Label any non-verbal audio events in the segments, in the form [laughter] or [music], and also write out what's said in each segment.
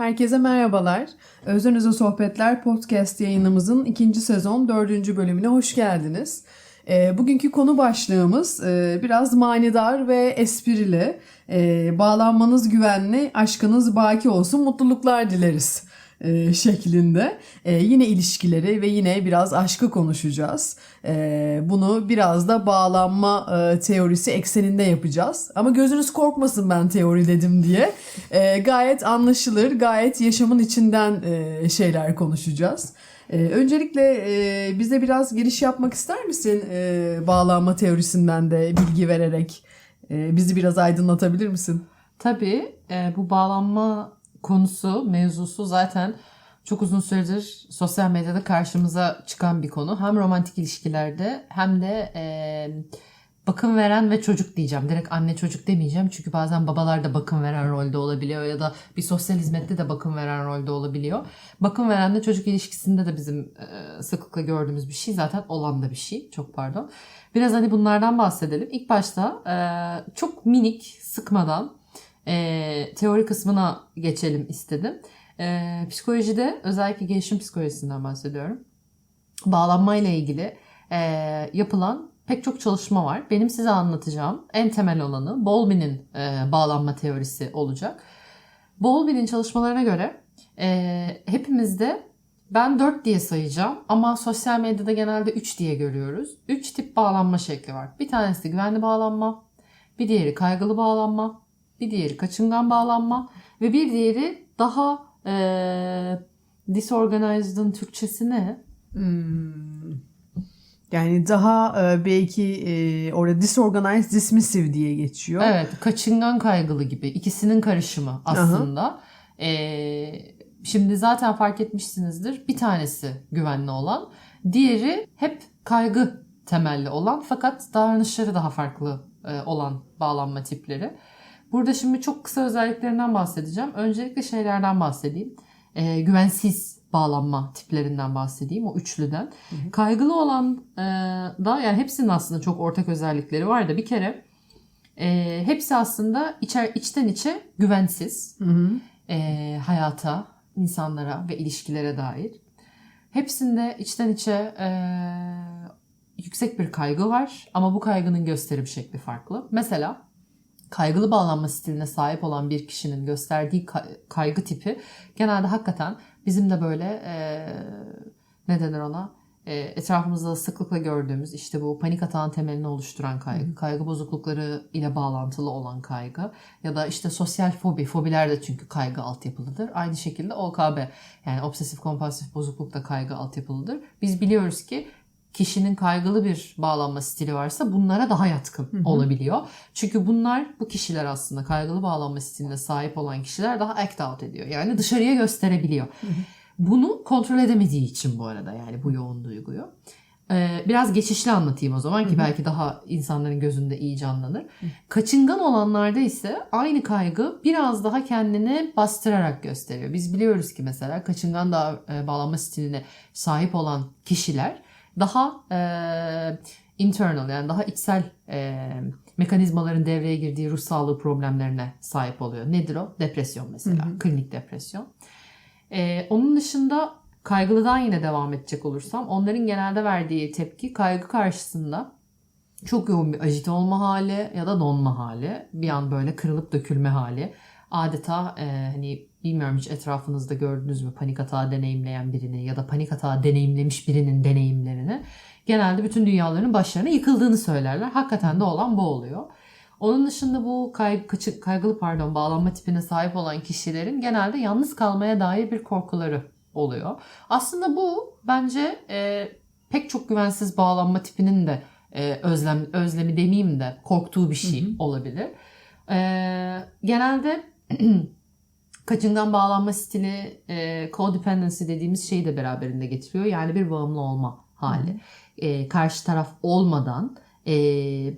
Herkese merhabalar. Özen Öze Sohbetler podcast yayınımızın ikinci sezon dördüncü bölümüne hoş geldiniz. E, bugünkü konu başlığımız e, biraz manidar ve esprili. E, bağlanmanız güvenli, aşkınız baki olsun, mutluluklar dileriz e, şeklinde. E, yine ilişkileri ve yine biraz aşkı konuşacağız. E, bunu biraz da bağlanma e, teorisi ekseninde yapacağız. Ama gözünüz korkmasın ben teori dedim diye. E, gayet anlaşılır, gayet yaşamın içinden e, şeyler konuşacağız. E, öncelikle e, bize biraz giriş yapmak ister misin e, bağlanma teorisinden de bilgi vererek? E, bizi biraz aydınlatabilir misin? Tabii e, bu bağlanma konusu, mevzusu zaten çok uzun süredir sosyal medyada karşımıza çıkan bir konu. Hem romantik ilişkilerde hem de e, bakım veren ve çocuk diyeceğim. Direkt anne çocuk demeyeceğim. Çünkü bazen babalar da bakım veren rolde olabiliyor ya da bir sosyal hizmette de bakım veren rolde olabiliyor. Bakım verenle çocuk ilişkisinde de bizim e, sıklıkla gördüğümüz bir şey zaten olan da bir şey. Çok pardon. Biraz hani bunlardan bahsedelim. İlk başta e, çok minik sıkmadan e, teori kısmına geçelim istedim. E, psikolojide özellikle gelişim psikolojisinden bahsediyorum. Bağlanma ile ilgili e, yapılan pek çok çalışma var. Benim size anlatacağım en temel olanı Bowlby'nin e, bağlanma teorisi olacak. Bowlby'nin çalışmalarına göre e, hepimizde ben 4 diye sayacağım ama sosyal medyada genelde 3 diye görüyoruz. 3 tip bağlanma şekli var. Bir tanesi güvenli bağlanma, bir diğeri kaygılı bağlanma, bir diğeri kaçıngan bağlanma ve bir diğeri daha e, disorganized'ın Türkçesi ne? Hmm. Yani daha e, belki e, orada disorganized dismissive diye geçiyor. Evet, kaçıngan kaygılı gibi ikisinin karışımı aslında. E, şimdi zaten fark etmişsinizdir. Bir tanesi güvenli olan, diğeri hep kaygı temelli olan fakat davranışları daha farklı e, olan bağlanma tipleri. Burada şimdi çok kısa özelliklerinden bahsedeceğim. Öncelikle şeylerden bahsedeyim. E, güvensiz bağlanma tiplerinden bahsedeyim o üçlüden. Hı hı. Kaygılı olan e, da yani hepsinin aslında çok ortak özellikleri var da bir kere e, hepsi aslında içer içten içe güvensiz. Hı hı. E, hayata, insanlara ve ilişkilere dair. Hepsinde içten içe e, yüksek bir kaygı var ama bu kaygının gösterim şekli farklı. Mesela kaygılı bağlanma stiline sahip olan bir kişinin gösterdiği kaygı tipi genelde hakikaten bizim de böyle e, ne denir ona e, etrafımızda sıklıkla gördüğümüz işte bu panik atağın temelini oluşturan kaygı, kaygı bozuklukları ile bağlantılı olan kaygı ya da işte sosyal fobi, fobiler de çünkü kaygı altyapılıdır. Aynı şekilde OKB yani obsesif kompulsif bozukluk da kaygı altyapılıdır. Biz biliyoruz ki kişinin kaygılı bir bağlanma stili varsa bunlara daha yatkın hı hı. olabiliyor. Çünkü bunlar bu kişiler aslında kaygılı bağlanma stiline sahip olan kişiler daha act out ediyor. Yani dışarıya gösterebiliyor. Hı hı. Bunu kontrol edemediği için bu arada yani bu yoğun duyguyu. Ee, biraz geçişli anlatayım o zaman ki hı hı. belki daha insanların gözünde iyi canlanır. Hı. Kaçıngan olanlarda ise aynı kaygı biraz daha kendini bastırarak gösteriyor. Biz biliyoruz ki mesela kaçıngan da e, bağlanma stiline sahip olan kişiler daha e, internal yani daha içsel e, mekanizmaların devreye girdiği ruh sağlığı problemlerine sahip oluyor. Nedir o? Depresyon mesela. Hı hı. Klinik depresyon. E, onun dışında kaygılıdan yine devam edecek olursam onların genelde verdiği tepki kaygı karşısında çok yoğun bir ajite olma hali ya da donma hali. Bir an böyle kırılıp dökülme hali. Adeta e, hani bilmiyorum hiç etrafınızda gördünüz mü panik atağı deneyimleyen birini ya da panik atağı deneyimlemiş birinin deneyimlerini. Genelde bütün dünyaların başlarına yıkıldığını söylerler. Hakikaten de olan bu oluyor. Onun dışında bu kaygı, kaygılı pardon bağlanma tipine sahip olan kişilerin genelde yalnız kalmaya dair bir korkuları oluyor. Aslında bu bence e, pek çok güvensiz bağlanma tipinin de e, özlem özlemi demeyeyim de korktuğu bir şey hı hı. olabilir. E, genelde [clears throat] kaçıngan bağlanma stili e, codependency dediğimiz şeyi de beraberinde getiriyor. Yani bir bağımlı olma hali. E, karşı taraf olmadan e,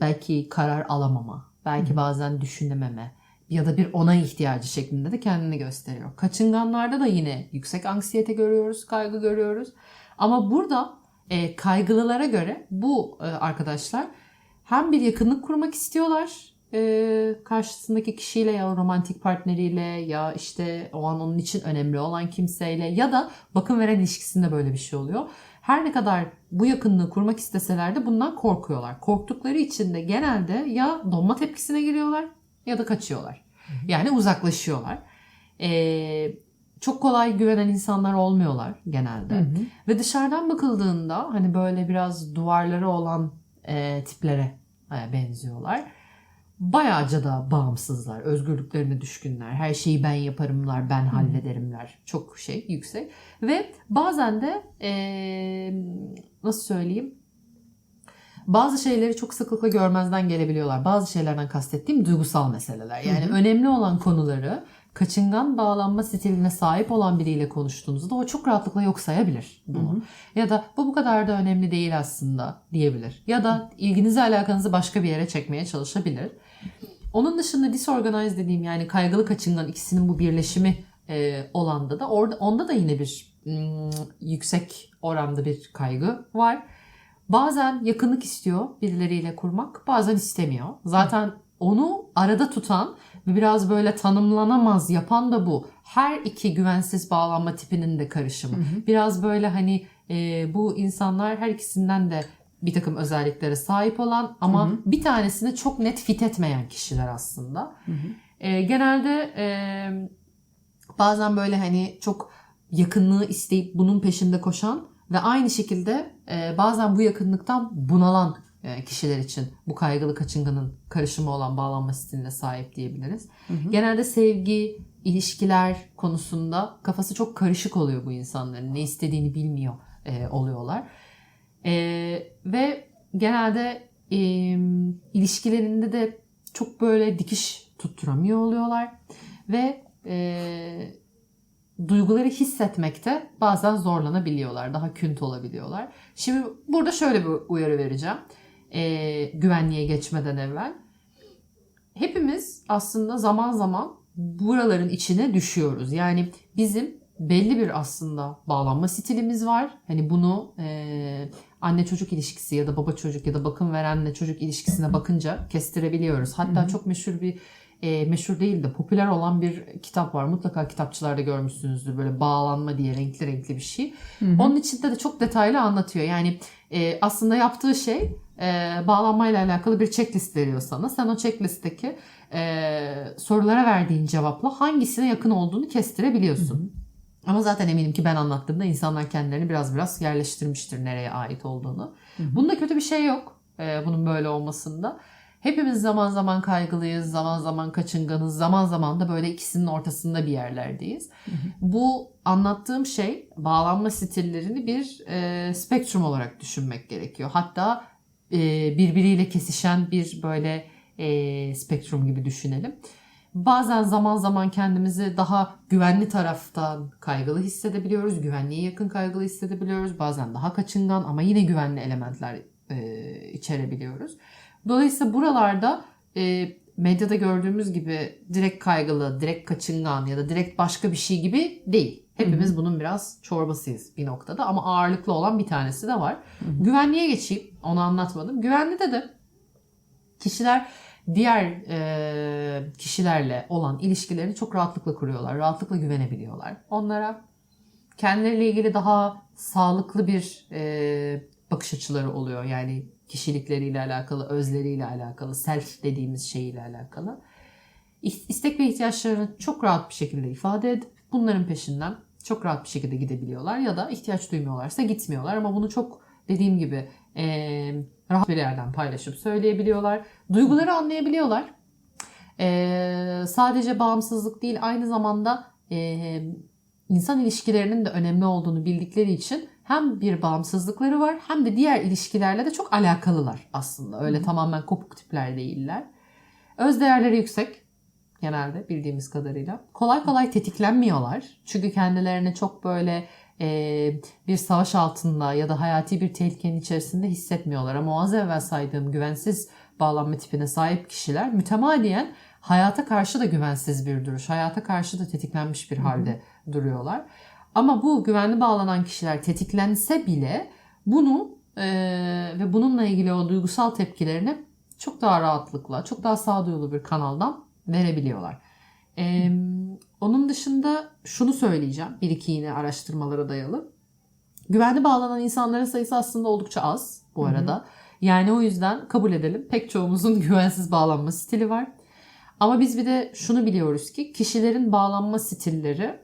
belki karar alamama, belki Hı. bazen düşünememe ya da bir onay ihtiyacı şeklinde de kendini gösteriyor. Kaçınganlarda da yine yüksek anksiyete görüyoruz, kaygı görüyoruz. Ama burada e, kaygılılara göre bu e, arkadaşlar hem bir yakınlık kurmak istiyorlar e, karşısındaki kişiyle ya romantik partneriyle ya işte o an onun için önemli olan kimseyle ya da bakım veren ilişkisinde böyle bir şey oluyor. Her ne kadar bu yakınlığı kurmak isteseler de bundan korkuyorlar. Korktukları için de genelde ya donma tepkisine giriyorlar ya da kaçıyorlar. Yani uzaklaşıyorlar. Ee, çok kolay güvenen insanlar olmuyorlar genelde. Ve dışarıdan bakıldığında hani böyle biraz duvarları olan e, tiplere e, benziyorlar. Bayağıca da bağımsızlar, özgürlüklerine düşkünler, her şeyi ben yaparımlar, ben hallederimler. Çok şey yüksek. Ve bazen de e, nasıl söyleyeyim bazı şeyleri çok sıklıkla görmezden gelebiliyorlar. Bazı şeylerden kastettiğim duygusal meseleler. Yani önemli olan konuları kaçıngan bağlanma stiline sahip olan biriyle konuştuğunuzda o çok rahatlıkla yok sayabilir bunu. Ya da bu bu kadar da önemli değil aslında diyebilir. Ya da ilginizi alakanızı başka bir yere çekmeye çalışabilir. Onun dışında disorganized dediğim yani kaygılı kaçıngan ikisinin bu birleşimi e, olanda da orada onda da yine bir mm, yüksek oranda bir kaygı var. Bazen yakınlık istiyor birileriyle kurmak, bazen istemiyor. Zaten onu arada tutan ve biraz böyle tanımlanamaz yapan da bu. Her iki güvensiz bağlanma tipinin de karışımı. Biraz böyle hani e, bu insanlar her ikisinden de bir takım özelliklere sahip olan ama bir tanesini çok net fit etmeyen kişiler aslında. E, genelde e, bazen böyle hani çok yakınlığı isteyip bunun peşinde koşan ve aynı şekilde e, bazen bu yakınlıktan bunalan e, kişiler için bu kaygılı kaçınganın karışımı olan bağlanma stiline sahip diyebiliriz. Genelde sevgi, ilişkiler konusunda kafası çok karışık oluyor bu insanların. Ne istediğini bilmiyor e, oluyorlar. E, ve genelde e, ilişkilerinde de çok böyle dikiş tutturamıyor oluyorlar. Ve e, duyguları hissetmekte bazen zorlanabiliyorlar. Daha künt olabiliyorlar. Şimdi burada şöyle bir uyarı vereceğim. Ee, güvenliğe geçmeden evvel. Hepimiz aslında zaman zaman buraların içine düşüyoruz. Yani bizim belli bir aslında bağlanma stilimiz var. Hani bunu e, anne çocuk ilişkisi ya da baba çocuk ya da bakım verenle çocuk ilişkisine bakınca kestirebiliyoruz. Hatta çok meşhur bir e, meşhur değil de popüler olan bir kitap var. Mutlaka kitapçılarda görmüşsünüzdür. Böyle bağlanma diye renkli renkli bir şey. Onun içinde de çok detaylı anlatıyor. Yani e, aslında yaptığı şey e, bağlanmayla alakalı bir checklist veriyor sana. Sen o checklistteki e, sorulara verdiğin cevapla hangisine yakın olduğunu kestirebiliyorsun. Ama zaten eminim ki ben anlattığımda insanlar kendilerini biraz biraz yerleştirmiştir nereye ait olduğunu. Bunda kötü bir şey yok. e, bunun böyle olmasında. Hepimiz zaman zaman kaygılıyız, zaman zaman kaçınganız, zaman zaman da böyle ikisinin ortasında bir yerlerdeyiz. Bu anlattığım şey bağlanma stillerini bir e, spektrum olarak düşünmek gerekiyor. Hatta e, birbiriyle kesişen bir böyle e, spektrum gibi düşünelim. Bazen zaman zaman kendimizi daha güvenli taraftan kaygılı hissedebiliyoruz. Güvenliğe yakın kaygılı hissedebiliyoruz. Bazen daha kaçıngan ama yine güvenli elementler e, içerebiliyoruz. Dolayısıyla buralarda e, medyada gördüğümüz gibi direkt kaygılı, direkt kaçıngan ya da direkt başka bir şey gibi değil. Hepimiz bunun biraz çorbasıyız bir noktada ama ağırlıklı olan bir tanesi de var. Güvenliğe geçeyim. Onu anlatmadım. Güvenlide de kişiler diğer e, kişilerle olan ilişkilerini çok rahatlıkla kuruyorlar. Rahatlıkla güvenebiliyorlar. Onlara kendileriyle ilgili daha sağlıklı bir e, bakış açıları oluyor. Yani kişilikleriyle alakalı, özleriyle alakalı, self dediğimiz şeyiyle alakalı. İs- İstek ve ihtiyaçlarını çok rahat bir şekilde ifade edip bunların peşinden çok rahat bir şekilde gidebiliyorlar ya da ihtiyaç duymuyorlarsa gitmiyorlar ama bunu çok dediğim gibi e, rahat bir yerden paylaşıp söyleyebiliyorlar. Duyguları anlayabiliyorlar. E, sadece bağımsızlık değil aynı zamanda e, insan ilişkilerinin de önemli olduğunu bildikleri için hem bir bağımsızlıkları var hem de diğer ilişkilerle de çok alakalılar aslında. Öyle tamamen kopuk tipler değiller. Öz değerleri yüksek genelde bildiğimiz kadarıyla. Kolay kolay tetiklenmiyorlar. Çünkü kendilerini çok böyle bir savaş altında ya da hayati bir tehlikenin içerisinde hissetmiyorlar. Ama az evvel saydığım güvensiz bağlanma tipine sahip kişiler mütemadiyen hayata karşı da güvensiz bir duruş, hayata karşı da tetiklenmiş bir halde duruyorlar. Ama bu güvenli bağlanan kişiler tetiklense bile bunu e, ve bununla ilgili o duygusal tepkilerini çok daha rahatlıkla, çok daha sağduyulu bir kanaldan verebiliyorlar. Ee, onun dışında şunu söyleyeceğim. Bir iki yine araştırmalara dayalı. Güvenli bağlanan insanların sayısı aslında oldukça az bu arada. Yani o yüzden kabul edelim pek çoğumuzun [laughs] güvensiz bağlanma stili var. Ama biz bir de şunu biliyoruz ki kişilerin bağlanma stilleri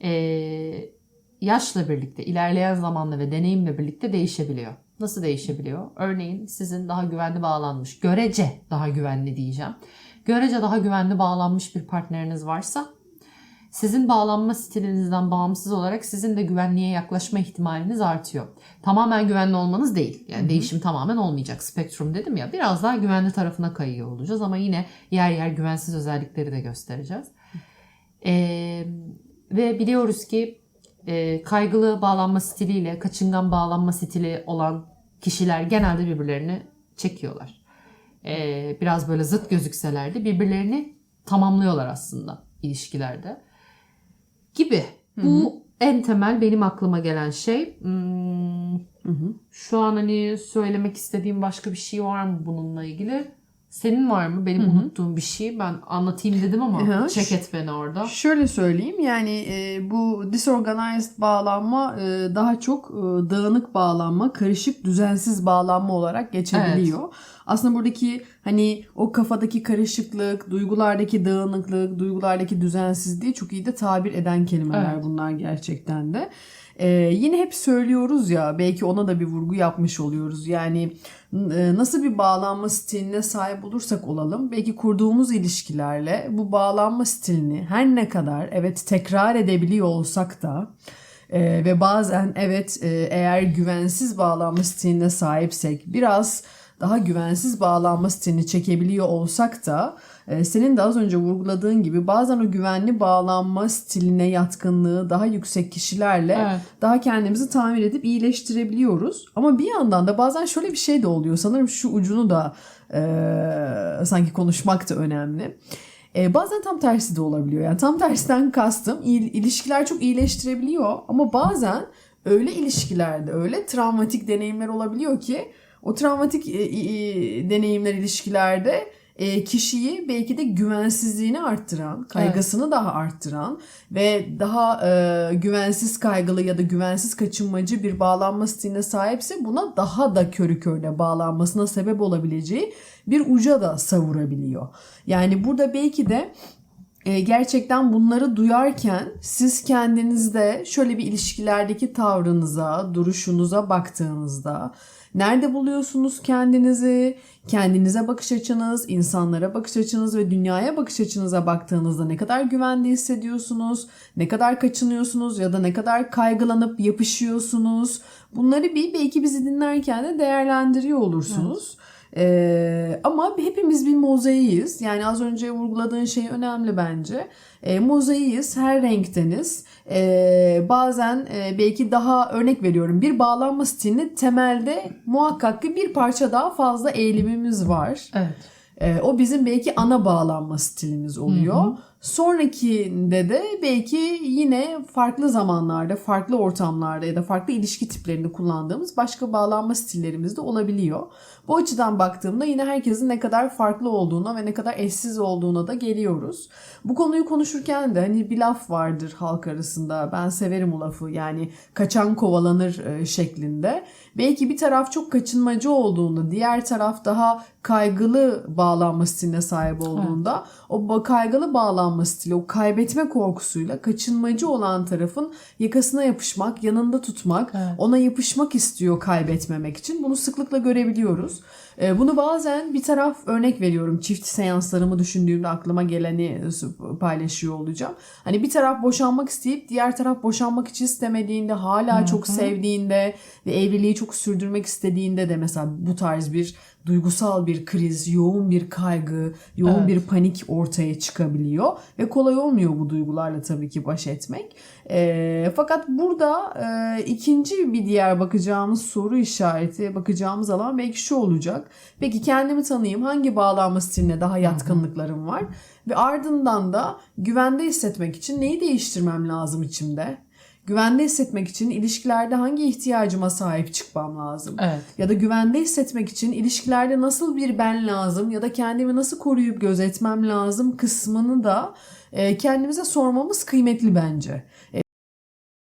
eee, yaşla birlikte, ilerleyen zamanla ve deneyimle birlikte değişebiliyor. Nasıl değişebiliyor? Örneğin sizin daha güvenli bağlanmış, görece daha güvenli diyeceğim. Görece daha güvenli bağlanmış bir partneriniz varsa sizin bağlanma stilinizden bağımsız olarak sizin de güvenliğe yaklaşma ihtimaliniz artıyor. Tamamen güvenli olmanız değil. Yani değişim tamamen olmayacak. Spektrum dedim ya biraz daha güvenli tarafına kayıyor olacağız ama yine yer yer güvensiz özellikleri de göstereceğiz. Ee, ve biliyoruz ki e, kaygılı bağlanma stiliyle kaçıngan bağlanma stili olan kişiler genelde birbirlerini çekiyorlar. Ee, biraz böyle zıt gözükseler de birbirlerini tamamlıyorlar aslında ilişkilerde gibi. Bu en temel benim aklıma gelen şey. Hmm, Şu an hani söylemek istediğim başka bir şey var mı bununla ilgili? Senin var mı? Benim unuttuğum bir şey. Ben anlatayım dedim ama Hı hı. çek et beni orada. Şöyle söyleyeyim yani e, bu disorganized bağlanma e, daha çok e, dağınık bağlanma, karışık, düzensiz bağlanma olarak geçebiliyor. Aslında buradaki hani o kafadaki karışıklık, duygulardaki dağınıklık, duygulardaki düzensizliği çok iyi de tabir eden kelimeler Evet. bunlar gerçekten de. E, yine hep söylüyoruz ya belki ona da bir vurgu yapmış oluyoruz. Yani nasıl bir bağlanma stiline sahip olursak olalım belki kurduğumuz ilişkilerle bu bağlanma stilini her ne kadar evet tekrar edebiliyor olsak da e, ve bazen evet e, eğer güvensiz bağlanma stiline sahipsek biraz daha güvensiz bağlanma stilini çekebiliyor olsak da e, senin de az önce vurguladığın gibi bazen o güvenli bağlanma stiline yatkınlığı daha yüksek kişilerle Evet. daha kendimizi tamir edip iyileştirebiliyoruz. Ama bir yandan da bazen şöyle bir şey de oluyor. Sanırım şu ucunu da e, sanki konuşmak da önemli. E, bazen tam tersi de olabiliyor. Yani tam tersinden kastım il- ilişkiler çok iyileştirebiliyor ama bazen öyle ilişkilerde öyle travmatik deneyimler olabiliyor ki o travmatik e, e, deneyimler ilişkilerde e, kişiyi belki de güvensizliğini arttıran, kaygısını daha arttıran ve daha e, güvensiz kaygılı ya da güvensiz kaçınmacı bir bağlanma stiline sahipse buna daha da körü körüne bağlanmasına sebep olabileceği bir uca da savurabiliyor. Yani burada belki de e, gerçekten bunları duyarken siz kendinizde şöyle bir ilişkilerdeki tavrınıza, duruşunuza baktığınızda nerede buluyorsunuz kendinizi, kendinize bakış açınız, insanlara bakış açınız ve dünyaya bakış açınıza baktığınızda ne kadar güvende hissediyorsunuz, ne kadar kaçınıyorsunuz ya da ne kadar kaygılanıp yapışıyorsunuz. Bunları bir belki bizi dinlerken de değerlendiriyor olursunuz. Ee, ama hepimiz bir mozaiğiz. Yani az önce vurguladığın şey önemli bence. Ee, mozaiğiz, her renkteniz. Ee, bazen e, belki daha örnek veriyorum bir bağlanma stilini temelde muhakkak ki bir parça daha fazla eğilimimiz var. Evet. Ee, o bizim belki ana bağlanma stilimiz oluyor. Sonrakinde de belki yine farklı zamanlarda, farklı ortamlarda ya da farklı ilişki tiplerinde kullandığımız başka bağlanma stillerimiz de olabiliyor. Bu açıdan baktığımda yine herkesin ne kadar farklı olduğuna ve ne kadar eşsiz olduğuna da geliyoruz. Bu konuyu konuşurken de hani bir laf vardır halk arasında. Ben severim o lafı. Yani kaçan kovalanır e, şeklinde. Belki bir taraf çok kaçınmacı olduğunda, diğer taraf daha kaygılı bağlanma stiline sahip olduğunda o ba- kaygılı bağlanma stili, o kaybetme korkusuyla kaçınmacı olan tarafın yakasına yapışmak, yanında tutmak, Evet. ona yapışmak istiyor kaybetmemek için. Bunu sıklıkla görebiliyoruz. Ee, Bunu bazen bir taraf örnek veriyorum. Çift seanslarımı düşündüğümde aklıma geleni paylaşıyor olacağım. Hani bir taraf boşanmak isteyip diğer taraf boşanmak hiç istemediğinde, hala çok sevdiğinde ve evliliği çok sürdürmek istediğinde de mesela bu tarz bir duygusal bir kriz, yoğun bir kaygı, yoğun Evet. bir panik ortaya çıkabiliyor ve kolay olmuyor bu duygularla tabii ki baş etmek. Ee, fakat burada e, ikinci bir diğer bakacağımız soru işareti, bakacağımız alan belki şu olacak. Peki kendimi tanıyayım, hangi bağlanma stiline daha yatkınlıklarım var ve ardından da güvende hissetmek için neyi değiştirmem lazım içimde? Güvende hissetmek için ilişkilerde hangi ihtiyacıma sahip çıkmam lazım? Evet. Ya da güvende hissetmek için ilişkilerde nasıl bir ben lazım ya da kendimi nasıl koruyup gözetmem lazım kısmını da e, kendimize sormamız kıymetli bence.